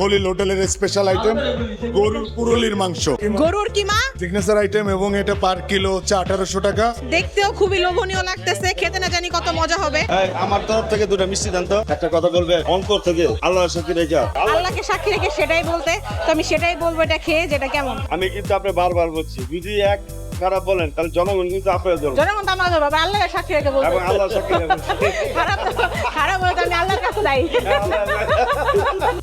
হলিল হোটেলের special item গরুর পুরুলির মাংস। গরুর কিমা সিগনেচার আইটেম এবং এটা পার কিলো হচ্ছে আঠারোশো টাকা। দেখতেও খুবই লোভনীয় লাগতেছে খেতে না জানি কত মজা হবে। আমার তরফ থেকে দুটো মিষ্টি দেন তো। একটা কথা বলবে অঙ্কর থেকে আল্লাহ সাথী রেখা আল্লাহকে সাক্ষী রেখে সেটাই বলতে তো আমি সেটাই বলব এটা খেয়ে যেটা কেমন। আমি কিন্তু আপনি বারবার বলছি যদি এক খারাপ বলেন তাহলে জনগণ কিন্তু আপনার জন্য জনগণ তো আমার ধরবো আল্লাহকে সাক্ষী রেখে বলব। এবং আল্লাহ সাক্ষী রেখে খারাপ খারাপ আমি আল্লাহর কাছে যাই।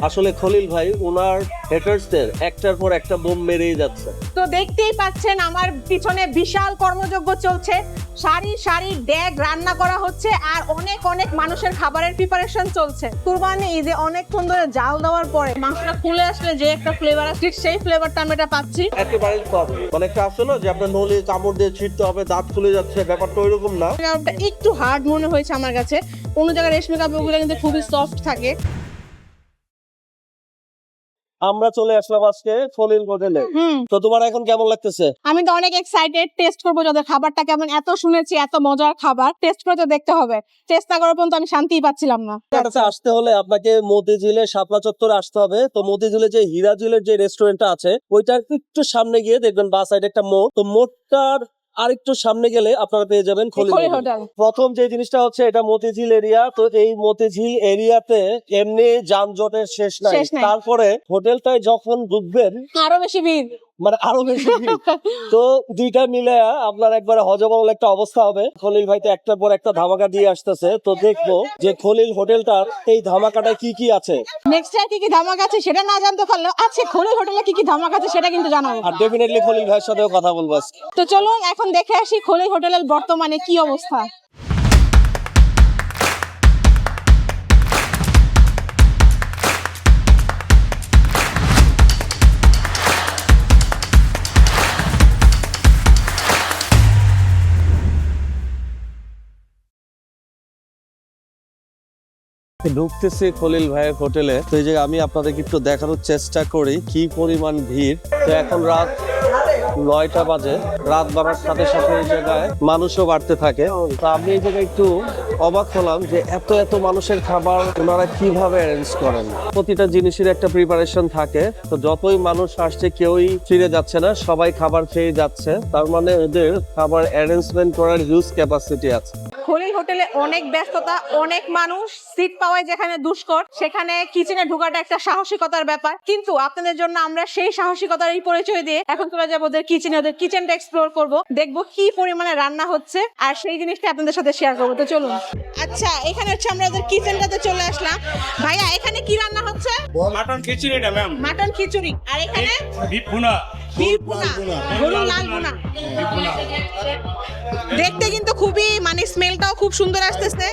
আসলে খলিল ভাই ওনার হেটার্সদের একটার পর একটা বোম মেরেই যাচ্ছে। তো দেখতেই পাচ্ছেন আমার পিছনে বিশাল কর্মযজ্ঞ চলছে। সারি সারি ড্যাগ রান্না করা হচ্ছে আর অনেক অনেক মানুষের খাবারের প্রিপারেশন চলছে। কুরবানি ঈদে অনেকক্ষণ ধরে জাল দেওয়ার পরে মাংসটা খুলে আসলে যে একটা ফ্লেভার আছে ঠিক সেই ফ্লেভারটা আমি এটা পাচ্ছি। একেবারে মানে একটা আছে না যে আপনার নলে কামড় দিয়ে ছিটতে হবে, দাঁত খুলে যাচ্ছে, ব্যাপারটা ওইরকম না। একটু হার্ড মনে হয়েছে আমার কাছে। অন্য জায়গায় রেশমি কাপড়গুলো কিন্তু খুবই সফট থাকে। আমরা চলে আসলাম আজকে খলিল হোটেলে তো তোমার এখন কেমন লাগতেছে? আমি তো অনেক এক্সাইটেড টেস্ট করব যাদের খাবারটা কেমন এত শুনেছি এত মজার খাবার টেস্ট করে তো দেখতে হবে। টেস্ট না করার পর্যন্ত আমি শান্তিই পাচ্ছিলাম না। কাছে আসতে হলে আপনাকে মতিঝিলে শাপলা চত্বরে আসতে হবে। তো মতিঝিলে যে হীরাঝিলের যে রেস্টুরেন্টটা আছে ওইটার একটু সামনে গিয়ে দেখবেন বা সাইডে একটা মোড় তো মোড়টার আরেকটু সামনে গেলে আপনারা পেয়ে যাবেন হোটেল। প্রথম যে জিনিসটা হচ্ছে এটা মতিঝিল এরিয়া তো এই মতিঝিল এরিয়াতে এমনি যানজটের শেষ নাই শেষ নাই। তারপরে হোটেলটায় যখন ঢুকবেন আরও বেশি ভিড় মানে আরও বেশি ভিড়। তো দুইটা মিলে আপনার একবারে হজবল একটা অবস্থা হবে। খলিল ভাই তো একটার পর একটা ধামাকা দিয়ে আসতেছে। তো দেখব যে খলিল হোটেলটার এই ধামাকাটায় কি কি আছে। নেক্সট কি কি ধামাক আছে সেটা না জানতে পারলেও আছে খলিল হোটেলে কি কি ধামাকা আছে সেটা কিন্তু জানাব। আর ডেফিনেটলি খলিল ভাইয়ের সাথেও কথা বলব তো চলুন এখন দেখে আসি খলিল হোটেলের বর্তমানে কি অবস্থা। ঢুকতেছি খলিল ভাইয়ের হোটেলে। তো এই যে আমি আপনাদেরকে একটু দেখানোর চেষ্টা করি, কি পরিমাণ ভিড়। তো এখন রাত নয়টা বাজে, রাত বাড়ার সাথে সাথে এই জায়গায় মানুষও বাড়তে থাকে। তো আমি এই জায়গায় একটু অবাক হলাম যে এত এত মানুষের খাবার ওনারা কীভাবে অ্যারেঞ্জ করেন? প্রতিটা জিনিসের একটা প্রিপারেশন থাকে। তো যতই মানুষ আসছে, কেউই ফিরে যাচ্ছে না, সবাই খাবার খেয়ে যাচ্ছে। তার মানে ওদের খাবার অ্যারেঞ্জমেন্ট করার হিউজ ক্যাপাসিটি আছে। খলিল হোটেলে অনেক ব্যস্ততা অনেক মানুষ সিট পাওয়ায় যেখানে দুষ্কর সেখানে কিচেনে ঢোকাটা একটা সাহসিকতার ব্যাপার। কিন্তু আপনাদের জন্য আমরা সেই সাহসিকতার এই পরিচয় দিয়ে এখন চলে যাব ওদের কিচেনে ওদের কিচেনটা এক্সপ্লোর করব দেখব কি পরিমাণে রান্না হচ্ছে আর সেই জিনিসটা আপনাদের সাথে শেয়ার করব। তো চলুন। আচ্ছা এখানে হচ্ছে আমরা ওদের কিচেনটাতে চলে আসলাম। ভাইয়া এখানে কি রান্না হচ্ছে? মাটন খিচুড়িটা ম্যাম মাটন খিচুড়ি। আর এখানে? দেখতে কিন্তু খুবই মানে স্মেলটাও খুব সুন্দর আসতেছে।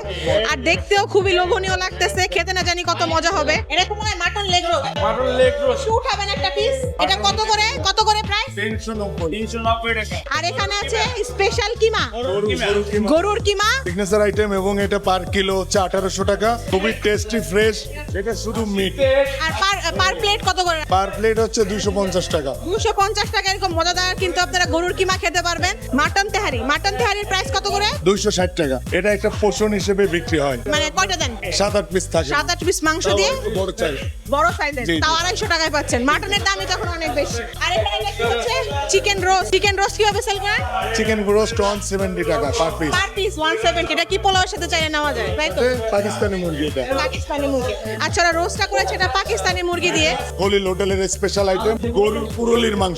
আর দেখতেও খুবই লোভনীয় লাগতেছে। খেতে না জানি কত মজা হবে। এটা তো মনে হয় mutton leg roll mutton leg roast শু খাবেন একটা পিস এটা কত করে? কত করে প্রাইস তিনশো নব্বই। তিনশো নব্বই টাকা। আর এখানে আছে স্পেশাল কিমা? গরু গরু কিমা। গরুর কিমা? সিগনেচার আইটেম এবং এটা পার কিলো হচ্ছে আঠারোশো টাকা। খুবই টেস্টি ফ্রেশ এটা শুধু মিট আর পার পার প্লেট কত করে? পার প্লেট হচ্ছে দুশো পঞ্চাশ টাকা। দুশো পঞ্চাশ টাকা এরকম মজাদার কিন্তু আপনারা গরুর কিমা খেতে পারবেন। মাটন তেহারি। মাটন তেহারির প্রাইস কত করে? দুইশো ষাট টাকা। এটা একটা পোষণ হিসেবে বিক্রি হয়। মানে কয়টা দেন? সাত আট পিস থাকে। সাত আট পিস মাংস দিয়ে? বড় চাই বড় সাইজের। তাও আড়াইশো টাকায় পাচ্ছেন। মাটনের দামই তখন অনেক বেশি। আর এখানে দেখতে হচ্ছে চিকেন রোস্ট চিকেন রোস্ট কীভাবে সেল করেন? চিকেন রোস্ট ওয়ান সেভেন্টি টাকা per piece per piece one seventy এটা কি পোলাওয়ের সাথে চাইলে নেওয়া যায়? তাই তো? পাকিস্তানি মুরগি এটা। পাকিস্তানি মুরগি। আচ্ছা ওরা রোস্টটা করেছে এটা পাকিস্তানি মুরগি দিয়ে? হোলি হোটেলের স্পেশাল আইটেম গরুর পুরুলির মাংস।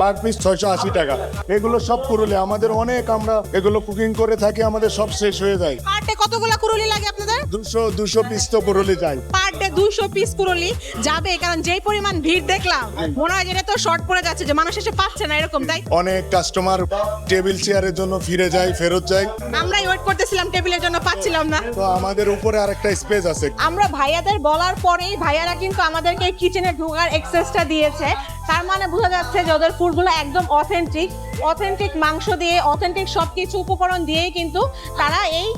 পার পিস ছয়শো আশি টাকা। এগুলো সব কুরুলি আমাদের অনেক আমরা এগুলো কুকিং করে থাকি আমাদের সব শেষ হয়ে যায়। কতগুলো ডে কতগুলা কুরুলি লাগে আপনাদের? দুশো দুশো পিস তো কুরুলি যায়। পার ডে দুশো পিস কুরুলি যাবে কারণ যেই পরিমাণ ভিড় দেখলাম মনে হয় যেটা তো শর্ট পড়ে যাচ্ছে যে মানুষ এসে পাচ্ছে না এরকম তাই অনেক কাস্টমার টেবিল চেয়ারের জন্য ফিরে যায় ফেরত যায়। আমরাই ওয়েট করতেছিলাম টেবিলের জন্য পাচ্ছিলাম না। তো আমাদের উপরে আরেকটা স্পেস আছে। আমরা ভাইয়াদের বলার পরেই ভাইয়ারা কিন্তু আমাদেরকে কিচেনে ঢোকার এক্সেসটা দিয়েছে। তার মানে বোঝা যাচ্ছে যে ওদের ফুডগুলো একদম অথেন্টিক অথেন্টিক মাংস দিয়ে অথেন্টিক সবকিছু উপকরণ দিয়েই কিন্তু তারা এই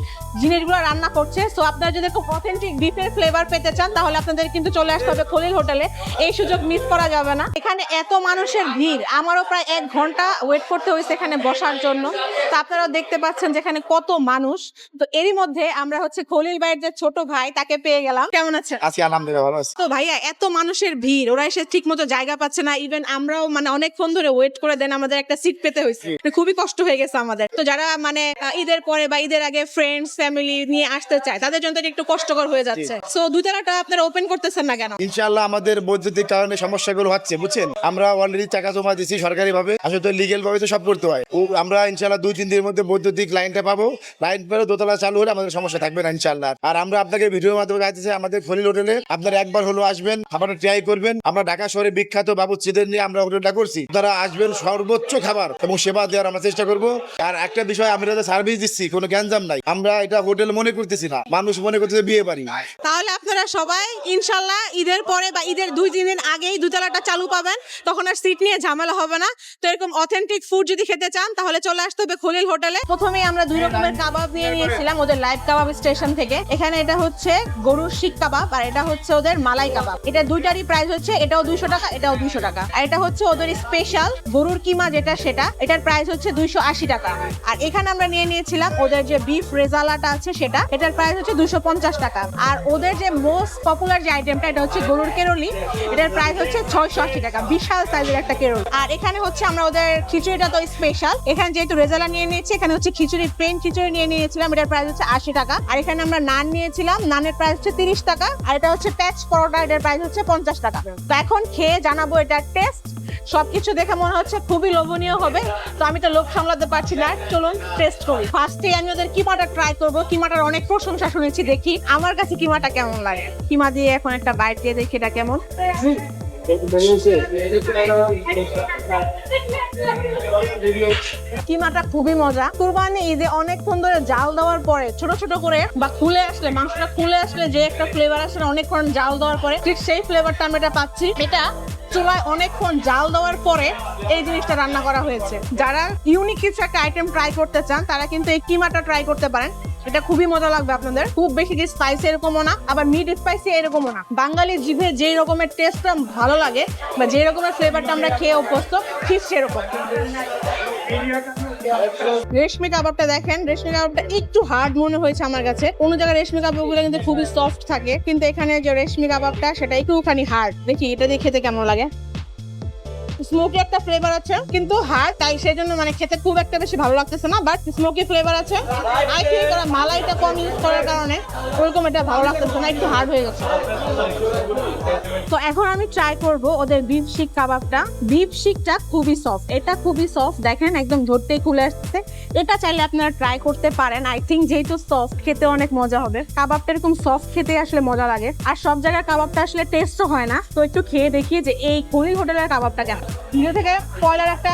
জিনিসগুলো রান্না করছে। সো আপনারা যদি খুব অথেন্টিক বিফের ফ্লেভার পেতে চান তাহলে আপনাদের কিন্তু চলে আসতে হবে খলিল হোটেলে। এই সুযোগ মিস করা যাবে না। এখানে এত মানুষের ভিড়। আমারও প্রায় এক ঘণ্টা ওয়েট করতে হয়েছে এখানে বসার জন্য। তো আপনারাও দেখতে পাচ্ছেন যেখানে কত মানুষ। তো এরই মধ্যে আমরা হচ্ছে খলিল ভাইয়ের যে ছোট ভাই তাকে পেয়ে গেলাম। কেমন আছেন আছি আলহামদুলিল্লাহ ভালো আছি। তো ভাইয়া এত মানুষের ভিড়। ওরা এসে ঠিক মতো জায়গা পাচ্ছে না। ইভেন আমরাও মানে অনেকক্ষণ ধরে ওয়েট করে দেন আমাদের একটা সিট পেতে হয়েছে। খুবই কষ্ট হয়ে গেছে আমাদের। তো যারা মানে ঈদের পরে বা ঈদের আগে ফ্রেন্ডস ফ্যামিলি নিয়ে আসতে চায় তাদের জন্য একটু কষ্টকর হয়ে যাচ্ছে। সো দুতলাটা আপনারা ওপেন করতেছেন না কেন? ইনশাআল্লাহ আমাদের বৈদ্যুতিক কারণে সমস্যাগুলো হচ্ছে বুঝছেন? আমরা অলরেডি টাকা জমা দিচ্ছি সরকারি ভাবে আসলে তো লিগেল ভাবে তো সব করতে হয়। ও আমরা ইনশাআল্লাহ দুই তিন দিনের মধ্যে বৈদ্যুতিক লাইনটা পাবো। লাইন পেলে দোতলা চালু হলে আমাদের সমস্যা থাকবে না ইনশাআল্লাহ। আর আমরা আপনাকে ভিডিওর মাধ্যমে জানাতেছি আমাদের খলিল হোটেলে আপনারা একবার হলো আসবেন খাবারটা ট্রাই করবেন। আমরা ঢাকা শহরে বিখ্যাত বাবুচিদের নিয়ে আমরা হোটেলটা করছি। তারা আসবেন সর্বোচ্চ খাবার এবং সেবা দেওয়ার আমরা চেষ্টা করব। আর একটা বিষয় আমরা সার্ভিস দিচ্ছি কোনো গ্যাঞ্জাম নাই। আমরা এটা হোটেল মনে করতেছি না। মানুষ মনে করতেছে বিয়ে বাড়ি। তাহলে আপনারা সবাই ইনশাল্লাহ ঈদের পরে বা ঈদের দুই, তিন দিন আগেই দুতলাটা চালু পাবেন। তখন আর সিট নিয়ে ঝামেলা হবে না। তো এরকম অথেন্টিক ফুড যদি খেতে চান, তাহলে চলে আসতে হবে খলিল হোটেলে। প্রথমেই আমরা দুই রকমের কাবাব নিয়ে নিয়েছিলাম ওদের লাইভ কাবাব স্টেশন থেকে। এখানে এটা হচ্ছে গরুর শিক কাবাব আর এটা হচ্ছে ওদের মালাই কাবাব। এটা দুইটারই প্রাইস হচ্ছে, এটাও দুইশো টাকা, এটাও দুইশো টাকা। আর এটা হচ্ছে ওদের স্পেশাল গরুর কিমা যেটা, সেটা, এটার প্রাইস হচ্ছে দুইশো আশি টাকা। আর এখানে আমরা নিয়ে নিয়েছিলাম ওদের যে বিফ রেজালাটা আছে সেটা, এটার প্রাইস হচ্ছে দুশো পঞ্চাশ টাকা। আর ওদের যে মোস্ট পপুলার যে আইটেমটা এটা হচ্ছে গরুর কেরলি, এটার প্রাইস হচ্ছে ছয়শো আশি টাকা, বিশাল সাইজের একটা কেরল। আর এখানে হচ্ছে আমরা ওদের খিচুড়িটা তো স্পেশাল এখানে যেহেতু রেজালা নিয়ে নিয়েছি, এখানে হচ্ছে খিচুড়ি প্লেন খিচুড়ি নিয়ে নিয়েছিলাম, এটার প্রাইস হচ্ছে আশি টাকা। আর এখানে আমরা নান নিয়েছিলাম, নানের প্রাইস হচ্ছে তিরিশ টাকা, আর এটা হচ্ছে প্যাচ পরোটা, এটার প্রাইস হচ্ছে পঞ্চাশ টাকা। তো এখন খেয়ে জানাব এটার টেস্ট সবকিছু দেখে মনে হচ্ছে খুবই লোভনীয় হবে। তো আমি তো লোভ সামলাতে পারছি না। চলুন টেস্ট করি। ফার্স্টে আমি ওদের কিমাটা ট্রাই করব। কিমাটার অনেক প্রশংসা শুনেছি দেখি। আমার কাছে কিমাটা কেমন লাগে? কিমা দিয়ে এখন একটা বাইট দিয়ে দেখি এটা কেমন। কিমাটা খুবই মজা। কুরবানি ঈদে অনেকক্ষণ ধরে জাল দেওয়ার পরে ছোট ছোট করে বা খুলে আসলে, মাংসটা খুলে আসলে যে একটা ফ্লেভার আসলে অনেকক্ষণ জাল দেওয়ার পরে ঠিক সেই ফ্লেভারটা আমি এটা পাচ্ছি। এটা চুলায় অনেকক্ষণ জাল দেওয়ার পরে এই জিনিসটা রান্না করা হয়েছে। যারা ইউনিক কিছু একটা আইটেম ট্রাই করতে চান, তারা কিন্তু এই কিমাটা ট্রাই করতে পারেন। এটা খুবই মজা লাগবে আপনাদের। খুব বেশি যে স্পাইসি এরকমও না, আবার মিড স্পাইসি এরকমও না। বাঙালি জিভে যেই রকমের টেস্টটা ভালো লাগে বা যেই রকমের ফ্লেভারটা আমরা খেয়ে অভ্যস্ত, ঠিক সেরকম। রেশমি কাবাবটা দেখেন, রেশমি কাবাবটা একটু হার্ড মনে হয়েছে আমার কাছে। অন্য জায়গায় রেশমি কাবাবগুলো কিন্তু খুবই সফট থাকে, কিন্তু এখানে যে রেশমি কাবাবটা, সেটা একটুখানি হার্ড দেখি, এটা দিয়ে খেতে কেমন লাগে? স্মোকি একটা ফ্লেভার আছে, কিন্তু হার্ড তাই সেই জন্য মানে খেতে খুব একটা বেশি ভালো লাগতেছে না বাট স্মোকি ফ্লেভার আছে। আই থিঙ্ক ওরা মালাইটা কম ইউজ করার কারণে ওরকম এটা ভালো লাগতেছে না, একটু হার্ড হয়ে গেছে। তো এখন আমি ট্রাই করব ওদের বিফ শিক কাবাবটা বিফ শিকটা খুবই সফট এটা খুবই সফট দেখেন একদম ধরতেই খুলে আসছে। এটা চাইলে আপনারা ট্রাই করতে পারেন আই থিঙ্ক যেহেতু সফট খেতে অনেক মজা হবে। কাবাবটা এরকম সফট খেতে আসলে মজা লাগে। আর সব জায়গায় কাবাবটা আসলে টেস্টও হয় না। তো একটু খেয়ে দেখি যে এই কুড়ি হোটেলের কাবাবটা কেমন। ভিডিও থেকে কয়লার একটা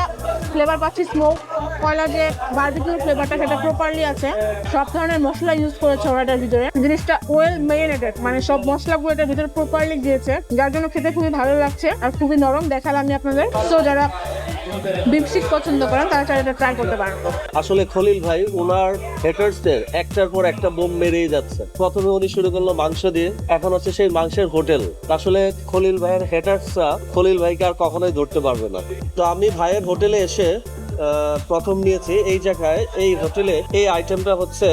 ফ্লেভার পাচ্ছি স্মোক কয়লার যে বারবিকিউ ফ্লেভারটা সেটা প্রপারলি আছে। সব ধরনের মশলা ইউজ করেছে ওরা ভিতরে। জিনিসটা ওয়েল মেরিনেটেড মানে সব মশলাগুলো এটার ভিতরে প্রপারলি দিয়েছে যার জন্য খেতে খুবই ভালো লাগছে আর খুবই নরম দেখালাম আমি আপনাদের। তো যারা বিপসিক পছন্দ করেন, তারা চাইলে এটা ট্রাই করতে পারেন। আসলে খলিল ভাই ওনার হেটার্সদের একটার পর একটা বোম মেরেই যাচ্ছে। প্রথমে উনি শুরু করল মাংস দিয়ে, এখন হচ্ছে সেই মাংসের হোটেল। আসলে খলিল ভাইয়ের হেটার্সরা খলিল ভাইকে আর কখনোই ধরতে পারবে না। তো আমি ভাইয়ের হোটেলে এসে প্রথম নিয়েছি এই জায়গায়, এই হোটেলে। এই আইটেমটা হচ্ছে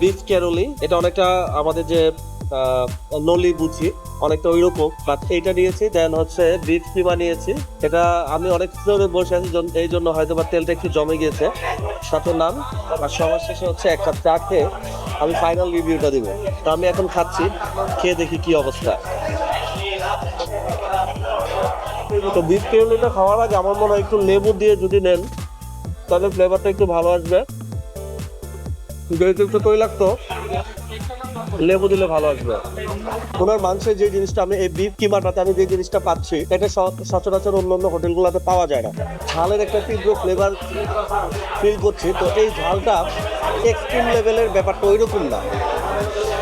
বিফ ক্যারোলি এটা অনেকটা আমাদের যে নলি বুঝি, অনেকটা ওই রকম বাট এইটা নিয়েছি দেন হচ্ছে বিফ কিমা নিয়েছি। এটা আমি অনেক ধরে বসে আছি এই জন্য হয়তো বা তেলটা একটু জমে গিয়েছে। সাথে নান, আর সবার শেষে হচ্ছে এক কাপ চা খেয়ে আমি ফাইনাল রিভিউটা দিব। তো আমি এখন খাচ্ছি, খেয়ে দেখি কি অবস্থা। তো বিফ কেরলিটা খাওয়ার আগে আমার মনে হয় একটু লেবু দিয়ে যদি নেন, তাহলে ফ্লেভারটা একটু ভালো আসবে। যেহেতু একটু তৈলাক্ত, লেবু দিলে ভালো আসবে। ওনার মাংসের যে জিনিসটা আমি, এই বিফ কিমাটাতে আমি যে জিনিসটা পাচ্ছি, এটা সচরাচর অন্য অন্য হোটেলগুলোতে পাওয়া যায় না। ঝালের একটা তীব্র ফ্লেভার ফিল করছি, তো এই ঝালটা এক্সট্রিম লেভেলের ব্যাপারটা ওইরকম না।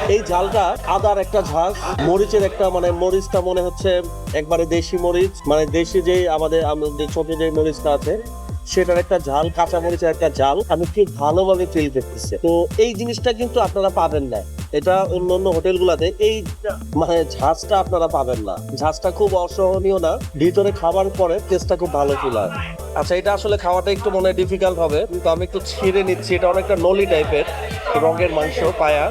এই ঝালটা আদার একটা ঝাঁক মরিচের একটা মানে মরিচটা মনে হচ্ছে একবারে দেশি মরিচ মানে দেশি যে আমাদের চোখে যে মরিচটা আছে সেটার একটা ঝাল, কাঁচামরিচের একটা ঝাল আমি ঠিক ভালোভাবে ফিল করতেছি। তো এই জিনিসটা কিন্তু আপনারা পাবেন না। এটা অন্য অন্য হোটেল গুলাতে এই মানে ঝাঁজটা আপনারা পাবেন না। ঝাঁজটা খুব অসহনীয় না, ভিতরে খাবার পরে টেস্টটা খুব ভালো ফিল হয়। আচ্ছা এটা আসলে খাওয়াটা একটু মনে ডিফিকাল্ট হবে, কিন্তু আমি একটু ছিঁড়ে নিচ্ছি। এটা অনেকটা নলি টাইপের রঙের মাংস, পায়া।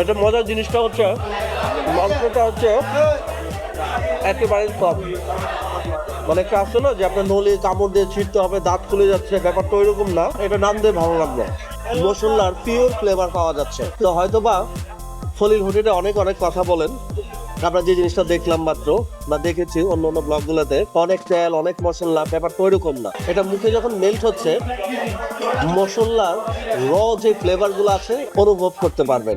এটা মজার জিনিসটা হচ্ছে, মাংসটা হচ্ছে একেবারে সব মানে একটা আসছে না যে আপনার নলি কামড় দিয়ে ছিটতে হবে, দাঁত খুলে যাচ্ছে, ব্যাপারটা ওইরকম না। এটা নাম দিয়ে ভালো লাগবে মশলার পিওর ফ্লেভার পাওয়া যাচ্ছে। তো হয়তো বা ফলির হোটেলে অনেক অনেক কথা বলেন। আমরা যে জিনিসটা দেখলাম মাত্র বা দেখেছি অন্য অন্য ব্লগগুলোতে, অনেক তেল, অনেক মশলা ব্যাপারটা ওইরকম না। এটা মুখে যখন মেল্ট হচ্ছে মশলার র যে ফ্লেভারগুলো আছে, অনুভব করতে পারবেন।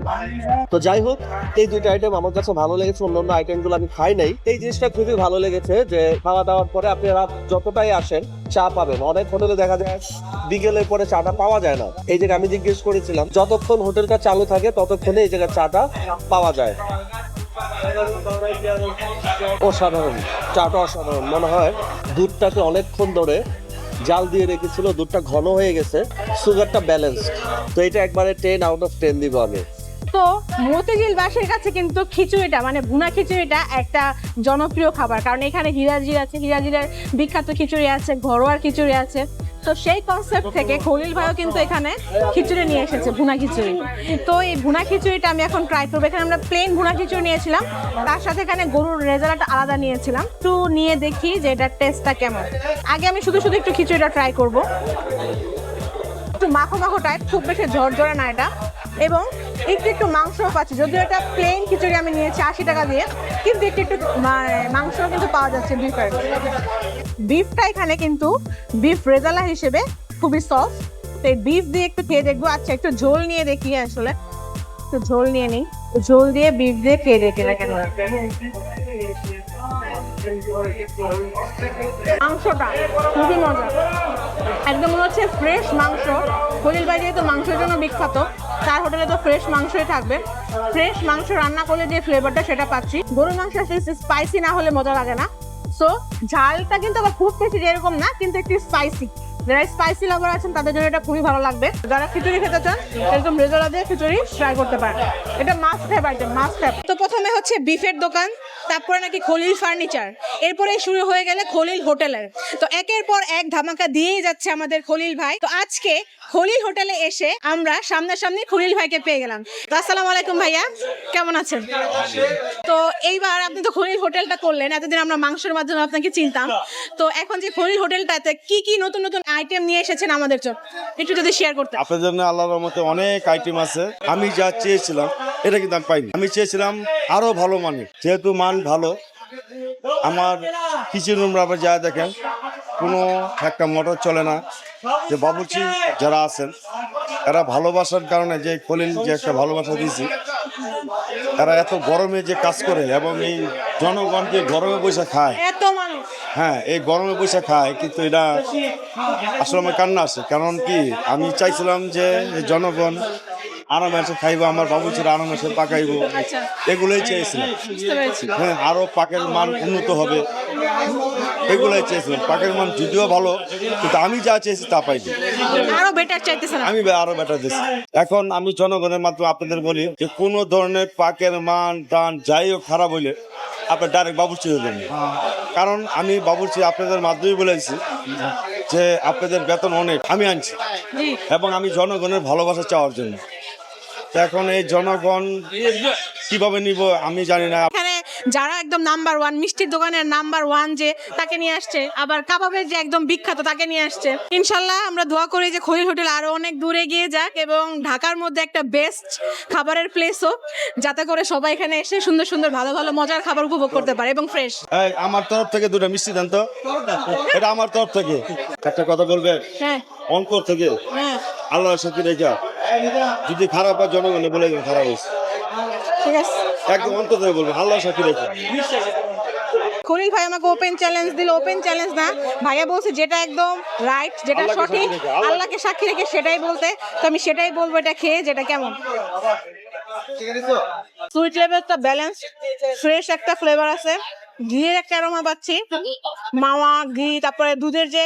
তো যাই হোক, এই দুইটা আইটেম আমার কাছে ভালো লেগেছে, অন্য অন্য আইটেমগুলো আমি খাই নাই। এই জিনিসটা খুবই ভালো লেগেছে যে খাওয়া দাওয়ার পরে আপনি রাত যতটাই আসেন, চা পাবেন। অনেক হোটেলে দেখা যায় বিকেলের পরে চাটা পাওয়া যায় না। এই যে আমি জিজ্ঞেস করেছিলাম, যতক্ষণ হোটেলটা চালু থাকে, ততক্ষণে এই জায়গায় চাটা পাওয়া যায়। অসাধারণ, চাটা অসাধারণ। মনে হয় দুধটাকে অনেকক্ষণ ধরে জাল দিয়ে রেখেছিল, দুধটা ঘন হয়ে গেছে, সুগারটা ব্যালেন্স তো এটা একবারে টেন আউট অফ টেন দিব আমি। তো মতিঝিল বাসের কাছে কিন্তু খিচুড়িটা মানে ভুনা খিচুড়িটা একটা জনপ্রিয় খাবার। কারণ এখানে হিরাজির আছে হিরাজিরের বিখ্যাত খিচুড়ি আছে ঘরোয়ার খিচুড়ি আছে। তো সেই কনসেপ্ট থেকে খলিল ভাইও কিন্তু এখানে খিচুড়ি নিয়ে এসেছে, ভুনা খিচুড়ি। তো এই ভুনা খিচুড়িটা আমি এখন ট্রাই করব। এখানে আমরা প্লেন ভুনা খিচুড়ি নিয়েছিলাম। তার সাথে এখানে গরুর রেজাল্ট আলাদা নিয়েছিলাম। একটু নিয়ে দেখি যে এটার টেস্টটা কেমন। আগে আমি শুধু শুধু একটু খিচুড়িটা ট্রাই করব। একটু মাখো মাখো টাইপ খুব বেশি ঝরঝরে না এটা। এবং একটু একটু মাংসও পাচ্ছি। যদিও এটা প্লেন খিচুড়ি আমি নিয়েছি আশি টাকা দিয়ে, কিন্তু একটু একটু মা- মাংস কিন্তু পাওয়া যাচ্ছে বিফের বিফটা এখানে কিন্তু বিফ রেজালা হিসেবে খুবই সফট তো এই বিফ দিয়ে একটু খেয়ে দেখব। আচ্ছা একটু ঝোল নিয়ে দেখি আসলে। একটু ঝোল নিয়ে নিই। ঝোল দিয়ে বিফ দিয়ে খেয়ে দেখি না কেন? মাংসটা খুবই মজা একদম মনে হচ্ছে ফ্রেশ মাংস। খলিল ভাই যেহেতু মাংসের জন্য বিখ্যাত। তার হোটেলে তো ফ্রেশ মাংসই থাকবে। ফ্রেশ মাংস রান্না করলে যে ফ্লেভারটা সেটা পাচ্ছি। গরুর মাংস স্পাইসি না হলে মজা লাগে না। সো ঝালটা কিন্তু আবার খুব বেশি এরকম না, কিন্তু একটু স্পাইসি যারা স্পাইসি লাভার আছেন, তাদের জন্য এটা খুবই ভালো লাগবে। যারা খিচুড়ি খেতে চান, এরকম রেজলা দিয়ে খিচুড়ি ট্রাই করতে পারেন। এটা must have item must have তো প্রথমে হচ্ছে বিফের দোকান, তারপরে নাকি খলিল ফার্নিচার এরপরে শুরু হয়ে গেলে খলিল হোটেলের। তো একের পর এক ধামাকা দিয়েই যাচ্ছে আমাদের খলিল ভাই। তো আজকে খলিল হোটেলে এসে আমরা সামনাসামনি খলিল ভাইকে পেয়ে গেলাম। তো আসসালামু আলাইকুম ভাইয়া, কেমন আছেন? তো এইবার আপনি তো খলিল হোটেলটা করলেন, এতদিন আমরা মাংসের মাধ্যমে আপনাকে চিনতাম। তো এখন যে খলিল হোটেলটাতে কি কি নতুন নতুন আইটেম নিয়ে এসেছেন আমাদের জন্য, একটু যদি শেয়ার করতে আপনার জন্য আল্লাহর রহমতে অনেক আইটেম আছে। আমি যা চেয়েছিলাম, এটা কিন্তু আমি পাইনি। আমি চেয়েছিলাম আরও ভালো মানের, যেহেতু মান ভালো। আমার কিচেন রুম আবার যা দেখেন কোনো একটা মোটর চলে না। যে বাবুচি যারা আছেন এরা ভালোবাসার কারণে যে খলিল যে একটা ভালোবাসা দিয়েছি তারা এত গরমে যে কাজ করে এবং এই জনগণকে গরমে বসে খায়। হ্যাঁ এই গরমে বসে খায় কিন্তু এটা আসলে আমার কান্না আসে কারণ কি আমি চাইছিলাম যে এই জনগণ আরামে এসে খাইবো আমার বাবুচিরা আরামে এসে পাকাইবো। আচ্ছা। এগুলোই চেয়েছিলাম। হ্যাঁ আরও পাকের মান উন্নত হবে। এগুলোই চেয়েছিলাম। পাকের মান যদিও ভালো কিন্তু আমি যা চেয়েছি তা পাইনি। আরও বেটার চাইতেছেন আমি আরও বেটার দিচ্ছি এখন আমি জনগণের মাধ্যমে আপনাদের বলি যে কোনো ধরনের পাকের মান দান যাই হোক খারাপ হইলে আপনার ডাইরেক্ট বাবুর্চি হবেন কারণ আমি বাবুর্চি আপনাদের মাধ্যমে বলেছি যে আপনাদের বেতন অনেক আমি আনছি। এবং আমি জনগণের ভালোবাসা চাওয়ার জন্য। এখন এই জনগণ কীভাবে নিব আমি জানি না। যারা একদম নাম্বার ওয়ান মিষ্টির দোকানের নাম্বার ওয়ান যে তাকে নিয়ে আসছে। আবার কাবাবের যে একদম বিখ্যাত তাকে নিয়ে আসছে। ইনশাল্লাহ আমরা দোয়া করি যে খলিল হোটেল আরও অনেক দূরে গিয়ে যাক এবং ঢাকার মধ্যে একটা বেস্ট খাবারের প্লেস হোক যাতে করে সবাই এখানে এসে সুন্দর সুন্দর ভালো ভালো মজার খাবার উপভোগ করতে পারে এবং ফ্রেশ আমার তরফ থেকে দুটো মিষ্টি দেন তো। এটা আমার তরফ থেকে। একটা কথা বলবেন? হ্যাঁ। অন্তর থেকে। হ্যাঁ। আল্লাহ সাথে রেখা। যদি খারাপ হয় জনগণে বলে খারাপ হয়েছে। ঠিক আছে? একদম অন্তর থেকে বলবেন আল্লাহ সাক্ষী রেখে খলিল ভাই আমাকে ওপেন চ্যালেঞ্জ দিল ওপেন চ্যালেঞ্জ না। ভাইয়া বলছে যেটা একদম রাইট যেটা সঠিক সাক্ষী রেখে, আল্লাহ- আল্লাহকে সাক্ষী রেখে সেটাই বলতে। তো আমি সেটাই বলব এটা খেয়ে যেটা কেমন। সুইট লেভেলটা ব্যালেন্স ফ্রেশ একটা ফ্লেভার আছে। ঘিয়ের একটা অ্যারোমা পাচ্ছি। মাওয়া ঘি তারপরে দুধের যে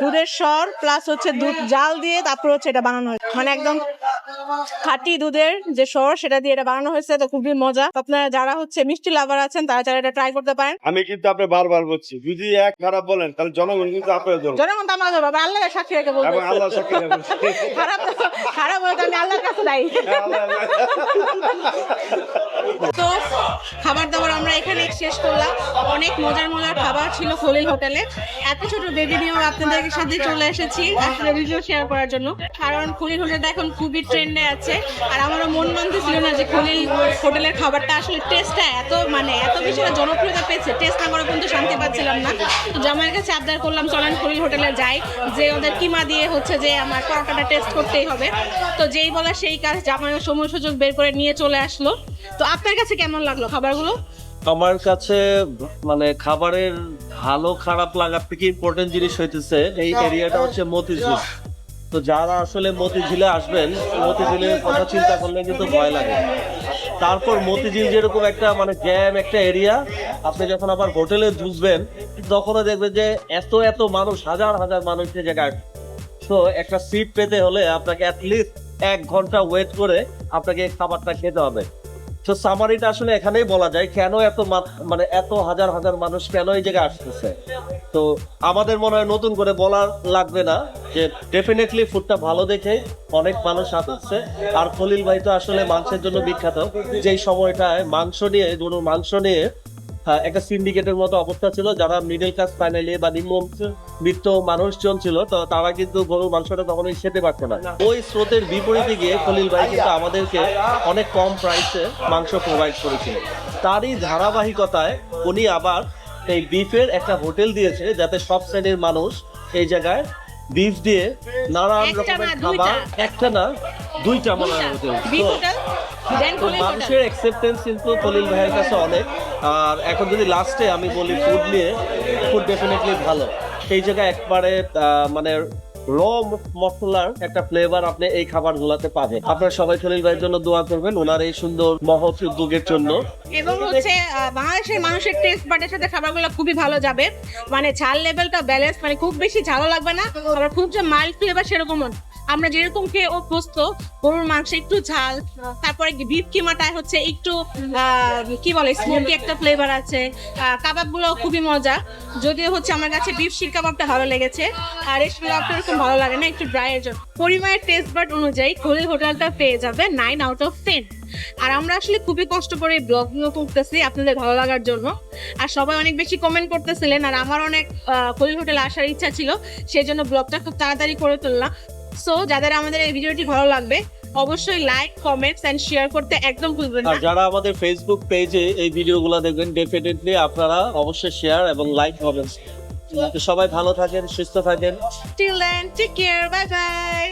দুধের স্বর প্লাস হচ্ছে দুধ জাল দিয়ে তারপর হচ্ছে এটা বানানো হয়েছে। মানে একদম খাঁটি দুধের যে স্বর সেটা দিয়ে এটা বানানো হয়েছে তো খুবই মজা। আপনারা যারা হচ্ছে মিষ্টি লাভার আছেন তারা যারা এটা ট্রাই করতে পারেন। আমি কিন্তু আপনি বারবার বলছি যদি এক খারাপ বলেন তাহলে জনগণ কিন্তু আপনার ধরুন জনগণ তো আমাদের বাবা আল্লাহ সাক্ষী রেখে বলতে এবং আল্লাহ সাক্ষী। খারাপ খারাপ হলে তো আমি আল্লাহর কাছে দায়ী তো খাবার দাবার আমরা এখানে শেষ করলাম। অনেক মজার মজার খাবার ছিল খলিল হোটেলে। এত ছোট বেবি নিয়েও আপনাদের সাথে চলে এসেছি। আসলে ভিডিও শেয়ার করার জন্য। কারণ খলিল হোটেলটা এখন খুবই ট্রেন্ডে আছে। আর আমারও মন মানতে ছিল না যে খলিল হোটেলের খাবারটা আসলে টেস্টটা এত মানে এত বেশি জনপ্রিয়তা পেয়েছে। টেস্ট না করে কিন্তু শান্তি পাচ্ছিলাম না। তো জামাইয়ের কাছে আবদার করলাম, চলেন খলিল হোটেলে যাই। যে ওদের কিমা দিয়ে হচ্ছে যে আমার পরোটাটা টেস্ট করতেই হবে। তো যেই বলা সেই কাজ জামাইয়ের সময় সুযোগ বের করে নিয়ে চলে আসলো। তো আপনার কাছে কেমন লাগল খাবারগুলো? আমার কাছে মানে খাবারের ভালো খারাপ লাগার থেকে ইম্পর্টেন্ট জিনিস হইতেছে এই এরিয়াটা হচ্ছে মতিঝিল। তো যারা আসলে মতিঝিলে আসবেন মতিঝিলের কথা চিন্তা করলে কিন্তু ভয় লাগে। তারপর মতিঝিল যেরকম একটা মানে জ্যাম একটা এরিয়া আপনি যখন আবার হোটেলে ঢুকবেন তখনও দেখবেন যে এত এত মানুষ হাজার হাজার মানুষ যে জায়গায়। তো একটা সিট পেতে হলে আপনাকে অ্যাটলিস্ট এক ঘণ্টা ওয়েট করে আপনাকে খাবারটা খেতে হবে। তো সামারিটা আসলে এখানেই বলা যায়, কেন এত মানে এত হাজার হাজার মানুষ কেন এই জায়গায় আসতেছে? তো আমাদের মনে হয় নতুন করে বলা লাগবে না যে ডেফিনেটলি ফুডটা ভালো দেখে অনেক মানুষ আসছে। আর খলিল ভাই তো আসলে মাংসের জন্য বিখ্যাত। যেই সময়টায় মাংস নিয়ে, গরুর মাংস নিয়ে একটা সিন্ডিকেটের মতো অবস্থা ছিল, যারা মিডল ক্লাস ফাইনালি বা নিম্ন বিত্ত মানুষজন ছিল, তো তারা কিন্তু গরুর মাংসটা তখনই খেতে পারতো না। ওই স্রোতের বিপরীতে গিয়ে খলিল ভাই কিন্তু আমাদেরকে অনেক কম প্রাইসে মাংস প্রোভাইড করেছিল। তারই ধারাবাহিকতায় উনি আবার এই বিফের একটা হোটেল দিয়েছে, যাতে সব শ্রেণির মানুষ এই জায়গায় বিফ দিয়ে নানান রকমের খাবার। একটা না দুইটা মনে হয় মানুষের অ্যাকসেপ্টেন্স কিন্তু খলিল ভাইয়ের কাছে অনেক। আর এখন যদি লাস্টে আমি বলি ফুড নিয়ে ফুড ডেফিনেটলি ভালো। সেই জায়গায় একবারে মানে র মশলার একটা ফ্লেভার আপনি এই খাবার গুলাতে পাবেন। আপনারা সবাই খলিল ভাইয়ের জন্য দোয়া করবেন, ওনার এই সুন্দর মহৎ উদ্যোগের জন্য। এবং হচ্ছে বাংলাদেশের মানুষের টেস্ট বাটের সাথে খাবারগুলো খুবই ভালো যাবে। মানে ঝাল লেভেলটা ব্যালেন্স মানে খুব বেশি ঝালও লাগবে না, আবার খুব যে মাইল্ড ফ্লেভার সেরকমও না। আমরা যেরকম খেয়ে অভ্যস্ত গরুর মাংস একটু ঝাল, তারপরে বিফ কিমাটায় হচ্ছে একটু কি বলে স্মোকি একটা ফ্লেভার আছে। কাবাবগুলো খুবই মজা। যদিও হচ্ছে আমার কাছে বিফ শির কাবাবটা ভালো লেগেছে, আর রেশ কাবাবটা এরকম ভালো লাগে না, একটু ড্রাই এর জন্য। পরিমাণের টেস্ট বাট অনুযায়ী খলিল হোটেলটা পেয়ে যাবে নাইন আউট অফ টেন আর আমরা আসলে খুবই কষ্ট করে ব্লগগুলো তুলতেছি আপনাদের ভালো লাগার জন্য। আর সবাই অনেক বেশি কমেন্ট করতেছিলেন, আর আমার অনেক খলিল হোটেলে আসার ইচ্ছা ছিল সেই জন্য ব্লগটা খুব তাড়াতাড়ি করে তুললাম। সো যাদের আমাদের এই ভিডিওটি ভালো লাগবে অবশ্যই লাইক কমেন্টস এন্ড শেয়ার করতে একদম ভুলবেন না। আর যারা আমাদের ফেসবুক পেজে এই ভিডিওগুলো দেখবেন ডেফিনেটলি আপনারা অবশ্যই শেয়ার এবং লাইক করবেন। সবাই ভালো থাকেন সুস্থ থাকেন। Till then take care bye bye